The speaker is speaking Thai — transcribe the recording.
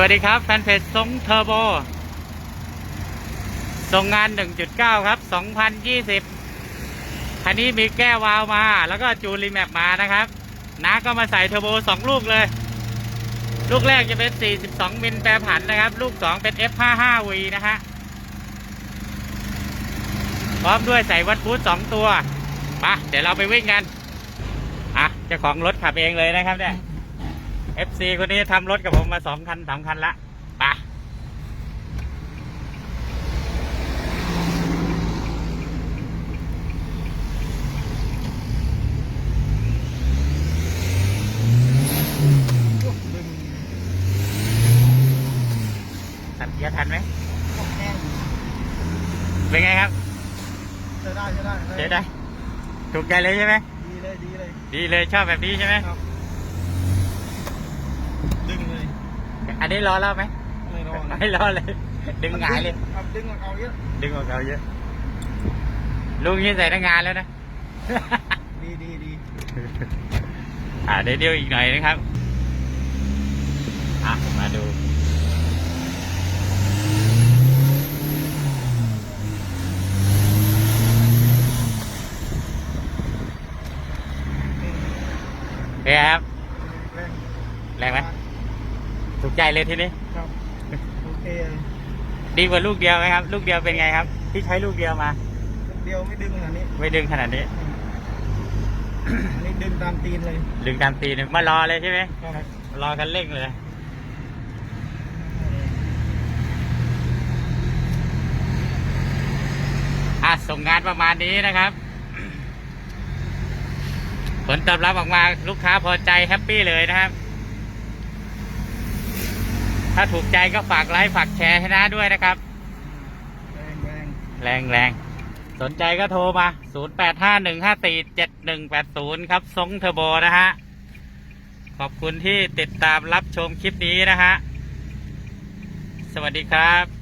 วัสดีครับ แฟนเพจทรงเทอร์โบส่งงาน 1.9 ครับ 2020 คันนี้มีแก้ววาวมา แล้วก็จูนรีแมปมานะครับน้าก็มาใส่เทอร์โบ 2 ลูกเลย ลูกแรกจะเป็น 42 มิลแปรผันนะครับ ลูก 2 เป็น F55V นะฮะ พร้อมด้วยใส่วัดบูท2ตัวมาเดี๋ยวเราไปวิ่งกัน อะจ้าของรถขับเองเลยนะครับเนี่ย FC คนนี้ทำรถกับผมมาสองคันสามคันละไปะดึงทันเกียร์ทันไหมพวกแห้งเป็นไงครับใช้ได้ใช้ได้เจ๊ได้ ถูกใจเลยใช่ไหมดีเลยดีเลย ดีเลยชอบแบบนี้ใช่ไหม ครับ ดึงเลย อันนี้รอแล้วไหมไม่รอนะไม่รอเลย ดึงหงายเลย ครับดึงออกเอาเยอะดึงออกเราเยอะ ลุงนี่ใส่ตั้งงานแล้วนะ ดีดีดีอ่าเดี๋ยวเดียวอีกหน่อยนะครับ อะ มาดูเป็นไงครับ แรงแรงไหม ถูกใจเลยทีนี้ ครับ โอเคเลยดีกว่าลูกเดียวไหมครับ ลูกเดียวเป็นไงครับ ที่ใช้ลูกเดียวมาลูกเดียวไม่ดึงขนาดนี้ ไม่ดึงขนาดนี้ อันนี้ดึงตามตีนเลย ดึงตามตีนมารอเลยใช่ไหมครับ รอกันเร่งเลย อะส่งงานประมาณนี้นะครับ ผลตอบรับออกมาลูกค้าพอใจแฮปปี้เลยนะครับ ถ้าถูกใจก็ฝากไลค์ฝากแชร์ให้นะด้วยนะครับแรงแรงแรงแรงสนใจก็โทรมา 0851547180 ครับทรงเทอร์โบนะฮะ ขอบคุณที่ติดตามรับชมคลิปนี้นะฮะ สวัสดีครับ